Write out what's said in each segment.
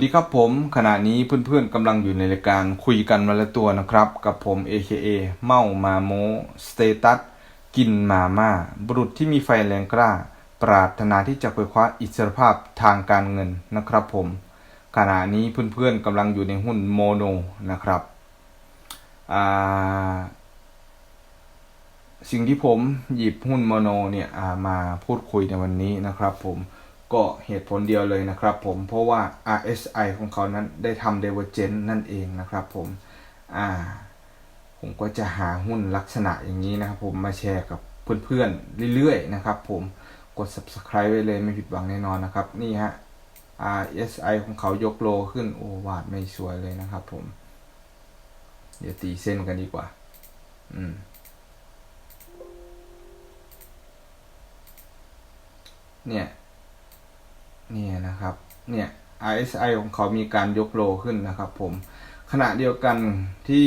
วัสดีครับผมขณะนี้เพื่อนๆกำลังอยู่ในรายการคุยกันวันละตัวนะครับ กับผม AKA เมามาโมสเตตัสกินมาม่าบุรุษที่มีไฟแรงกล้า ปรารถนาที่จะไปคว้าอิสรภาพทางการเงินนะครับผม ขณะนี้เพื่อนๆกำลังอยู่ในหุ้นโมโนนะครับสิ่งที่ผมหยิบหุ้นโมโนเนี่ยามาพูดคุยในวันนี้นะครับผม ก็เหตุผลเดียวเลยนะครับผมเพราะว่า RSI ของเขานั้นได้ทำ Divergence นั่นเองนะครับผมอ่าผมก็จะหาหุ้นลักษณะอย่างนี้นะครับผมมาแชร์กับเพื่อนๆ เรื่อยๆ นะครับผมกด subscribe ไว้เลยไม่ผิดหวังแน่นอนนะครับ นี่ฮะ RSI ของเขายกโลขึ้นโอ้วาดไม่สวยเลยนะครับผม เดี๋ยวตีเส้นกันดีกว่า อืมเนี่ย นี่นะครับ เนี่ย RSI ของเขามีการยกโลขึ้นนะครับผม ขณะเดียวกันที่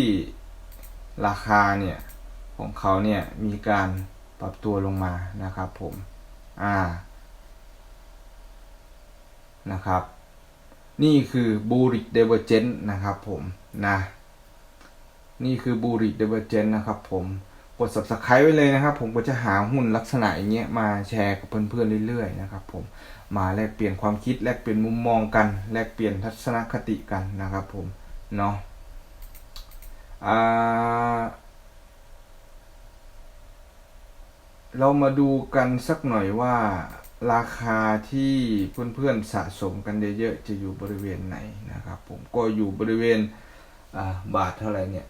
ราคาเนี่ย ของเขาเนี่ยมีการปรับตัวลงมานะครับผม อ่า นะครับ นี่คือ bullish divergence นะครับผม นะ นี่คือ bullish divergence นะครับผม ด subscribe ไว้เลยนะครับ ผมก็จะหาหุ้นลักษณะอย่างเงี้ยมาแชร์กับเพื่อนๆเรื่อยๆนะครับผมมาแลกเปลี่ยนความคิดแลกเปลี่ยนมุมมองกัน แลกเปลี่ยนทัศนคติกันนะครับผมเนาะอ่าเรามาดูกันสักหน่อยว่าราคาที่เพื่อนๆสะสมกันเยอะๆจะอยู่บริเวณไหนนะครับผมก็อยู่บริเวณบาทเท่าไหร่เนี่ย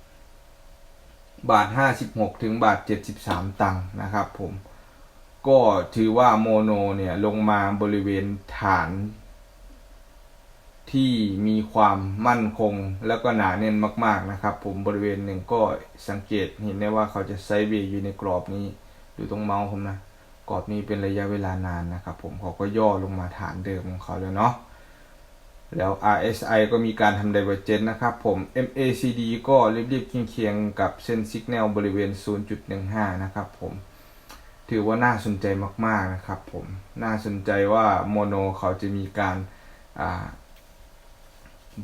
บาท 56 ถึงบาท 73 ตังค์นะครับผม ก็ถือว่าโมโนเนี่ยลงมาบริเวณฐานที่มีความมั่นคงแล้วก็หนาแน่นมาก ๆนะครับ ผมบริเวณหนึ่งก็สังเกตเห็นได้ว่าเขาจะไซด์เวย์อยู่ในกรอบนี้อยู่ตรงเมาส์ผมนะกรอบนี้เป็นระยะเวลานานนะครับ ผมเขาก็ย่อลงมาฐานเดิมของเขาแล้วเนาะ แล้ว RSI ก็มีการทำ Divergence นะครับผม MACD ก็เรียบๆเคียงๆ กับเส้นสัญญาณบริเวณ 0.15 นะครับผม ถือว่าน่าสนใจมากๆนะครับผม น่าสนใจว่าโมโนเขาจะมีการอ่า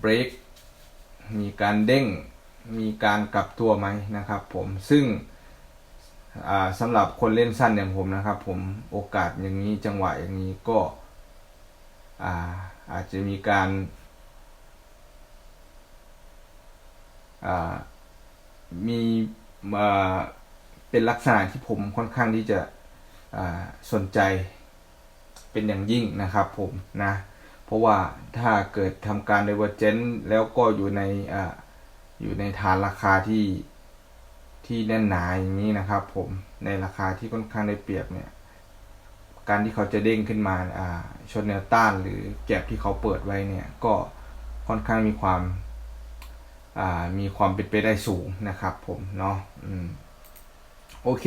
break มีการเด้ง มีการกลับตัวไหมนะครับผม ซึ่งอ่าสำหรับคนเล่นสั้นอย่างผมนะครับผม โอกาสอย่างนี้จังหวะอย่างนี้ก็อ่า อาจจะมีการามีอ่าเป็นลักษณะที่ผมค่อนข้างที่จะสนใจเป็นอย่างยิ่งนะครับผมนะ เพราะว่าถ้าเกิดทำการ d i v e r g e n แล้วก็อยู่ในออยู่ในฐานราคาที่ที่แน่นหนาอย่างนี้นะครับผมในราคาที่ค่อนข้างได้เปรียบเนี่ย การที่เขาจะเด้งขึ้นมาอ่าชนแนวต้านหรือแก็บที่เขาเปิดไว้เนี่ยก็ค่อนข้างมีความอ่ามีความเป็นไปได้สูงนะครับผมเนาะอืมโอเค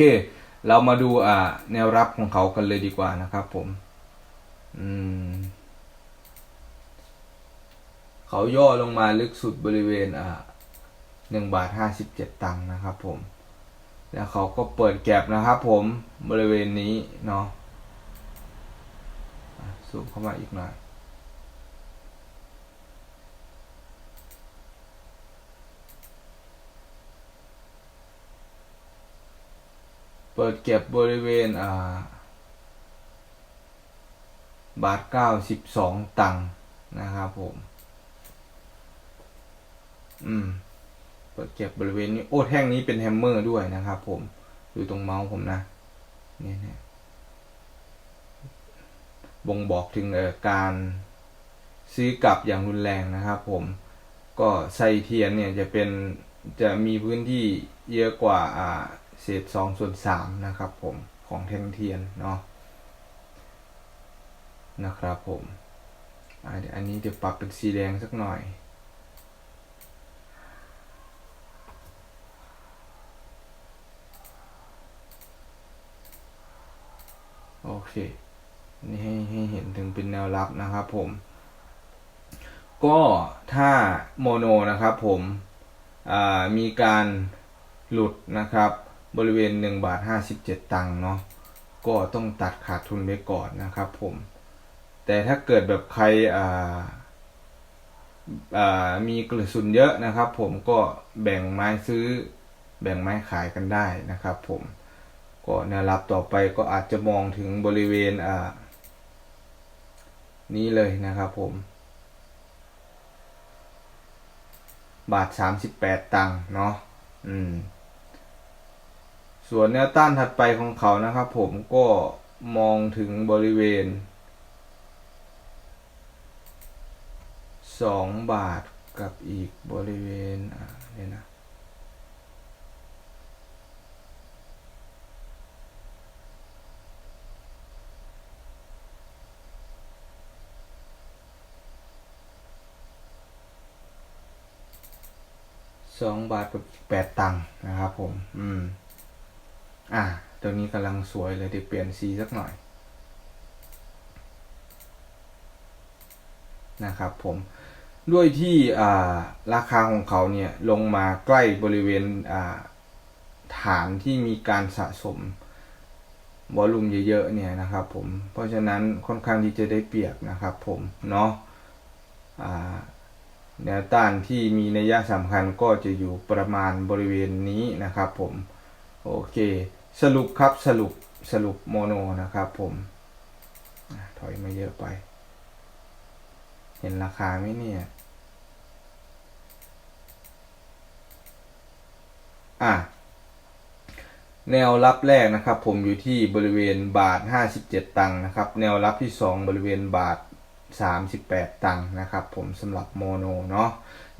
เรามาดูอ่าแนวรับของเขากันเลยดีกว่านะครับผมอืมเขาย่อลงมาลึกสุดบริเวณอ่าหนึ่งบาทห้าสิบเจ็ดตังค์นะครับผม แล้วเขาก็เปิดแก็บนะครับผมบริเวณนี้เนาะอะ ซูมเข้ามาอีกหน่อยเปิดเก็บบริเวณอ่าบาทเก้าสิบสองตังค์นะครับผม อืม เปิดเก็บบริเวณนี้ โอ้แท่งนี้เป็นแฮมเมอร์ด้วยนะครับผมอยู่ตรงเมาส์ผมนะ เนี่ยเนี่ย บ่งบอกถึงการซื้อกลับอย่างรุนแรงนะครับ ผมก็ไซเทียนเนี่ยจะเป็นจะมีพื้นที่เยอะกว่าอ่าเศษสองส่วนสามนะครับ ผมของแท่งเทียนเนาะนะครับผมเดี๋ยวอันนี้เดี๋ยวปรับเป็นสีแดงสักหน่อยโอเค นี่ให้ให้เห็นถึงเป็นแนวรับนะครับผม ก็ถ้าโมโนนะครับผมมีการหลุดนะครับ บริเวณ1บาท57 ตังค์เนาะก็ต้องตัดขาดทุนไปก่อนนะครับผม แต่ถ้าเกิดแบบใครมีกระสุนเยอะนะครับ ผมก็แบ่งไม้ซื้อแบ่งไม้ขายกันได้นะครับ ผมก็แนวรับต่อไปก็อาจจะมองถึงบริเวณอ่า นี้เลยนะครับผม บาท38ตังค์เนาะอืม ส่วนแนวต้านถัดไปของเขานะครับผมก็มองถึงบริเวณ2บาทกับอีกบริเวณอ่าเนี่ยนะ สองบาทกับแปดตังค์นะครับผม อืม อะตัวนี้กำลังสวยเลยเดี๋ยวเปลี่ยนสีสักหน่อย นะครับผมด้วยที่อ่าราคาของเขาเนี่ยลงมาใกล้บริเวณอ่าฐานที่มีการสะสมวอลลุ่มเยอะๆเนี่ยนะครับผมเพราะฉะนั้นค่อนข้างที่จะได้เปรียบนะครับผมเนาะอ่า แนวต้านที่มีนัยสำคัญก็จะอยู่ประมาณบริเวณนี้นะครับผมโอเค สรุปครับสรุปสรุปโมโนนะครับผมถอยมาเยอะไป เห็นราคาไหมเนี่ยอะแนวรับแรกนะครับ ผมอยู่ที่บริเวณบาท 57 ตังค์นะครับ แนวรับที่ 2 บริเวณบาท 38 ตังค์นะครับผมสำหรับโมโนเนาะ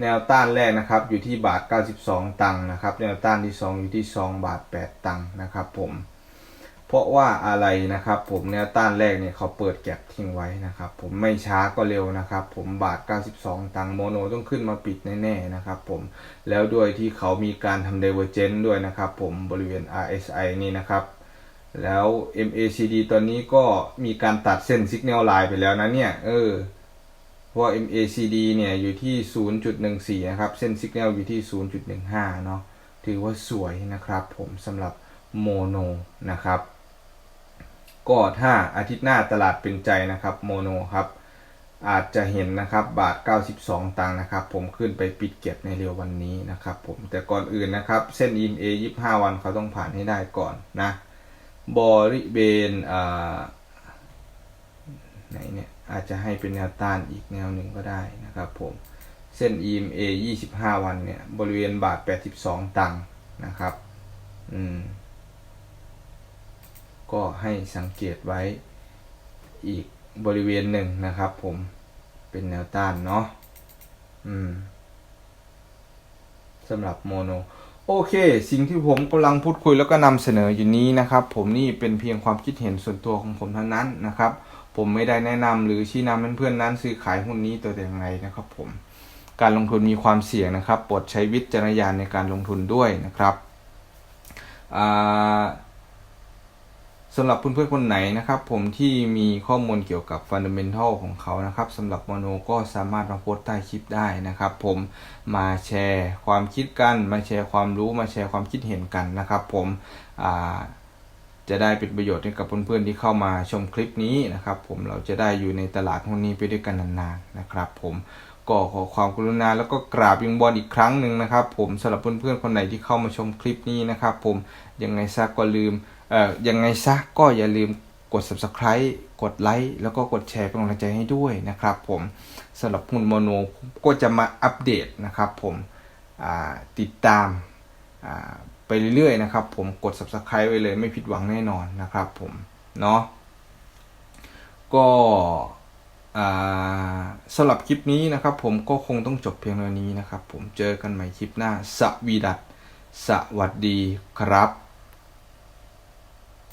แนวต้านแรกนะครับอยู่ที่บาท 92 ตังค์นะครับแนวต้านที่ 2 อยู่ที่ 2 บาท 8 ตังค์นะครับผมเพราะว่าอะไรนะครับผมแนวต้านแรกเนี่ยเขาเปิดแก็บทิ้งไว้นะครับผมไม่ช้าก็เร็วนะครับผมบาท 92 ตังค์โมโนต้องขึ้นมาปิดแน่ๆนะครับผมแล้วด้วยที่เขามีการทำ divergence ด้วยนะครับผมบริเวณ RSI นี่นะครับ แล้ว MACD ตอนนี้ก็มีการตัดเส้น Signal Line ไปแล้วนะเนี่ย เออเพราะ MACD เนี่ยอยู่ที่ 0.14 นะครับ เส้น Signal อยู่ที่ 0.15 เนาะ ถือว่าสวยนะครับผมสำหรับโมโนนะครับ ก็ถ้าอาทิตย์หน้าตลาดเป็นใจนะครับโมโนครับ อาจจะเห็นนะครับบาท 92 ตังค์นะครับ ผมขึ้นไปปิดเก็บในเร็ววันนี้นะครับผม แต่ก่อนอื่นนะครับ เส้น EMA 25 วันเขาต้องผ่านให้ได้ก่อนนะ บริเวณอ่าไหนเนี่ยอาจจะให้เป็นแนวต้านอีกแนวหนึ่งก็ได้นะครับผมเส้น EMA 25 วันเนี่ยบริเวณบาท 82 ตังค์นะครับอืมก็ให้สังเกตไว้อีกบริเวณหนึ่งนะครับผมเป็นแนวต้านเนาะอืมสำหรับโมโน โอเค สิ่งที่ผมกำลังพูดคุยแล้วก็นำเสนออยู่นี้นะครับ ผมนี่เป็นเพียงความคิดเห็นส่วนตัวของผมเท่านั้นนะครับ ผมไม่ได้แนะนำหรือชี้นำเพื่อนๆนั้นซื้อขายหุ้นนี้ตัวอย่างไรนะครับ ผมการลงทุนมีความเสี่ยงนะครับโปรดใช้วิจารณญาณในการลงทุนด้วยนะครับอ่า สำหรับเพื่อนๆคนไหนนะครับ ผมที่มีข้อมูลเกี่ยวกับฟันเดเมนทัลของเขานะครับสำหรับโมโนก็สามารถมาโพสใต้คลิปได้นะครับ ผมมาแชร์ความคิดกันมาแชร์ความรู้มาแชร์ความคิดเห็นกันนะครับ ผมจะได้เป็นประโยชน์ให้กับเพื่อนๆที่เข้ามาชมคลิปนี้นะครับ ผมเราจะได้อยู่ในตลาดหุ้นนี้ไปด้วยกันนานๆนะครับ ผมก็ขอความกรุณาแล้วก็กราบวิงบอลอีกครั้งหนึ่งนะครับ ผมสำหรับเพื่อนๆคนไหนที่เข้ามาชมคลิปนี้นะครับ ผมยังไงซะก็ลืม ยังไงซะก็อย่าลืมกด subscribe กดไลค์แล้วก็กดแชร์เป็นกำลังใจให้ด้วยนะครับผมสำหรับหุ้นโมโนก็จะมาอัปเดตนะครับผมติดตามไปเรื่อยๆนะครับผมกด subscribe ไว้เลยไม่ผิดหวังแน่นอนนะครับผมเนาะก็สำหรับคลิปนี้นะครับผมก็คงต้องจบเพียงเท่านี้นะครับผมเจอกันใหม่คลิปหน้าสวีดัตสวัสดีครับ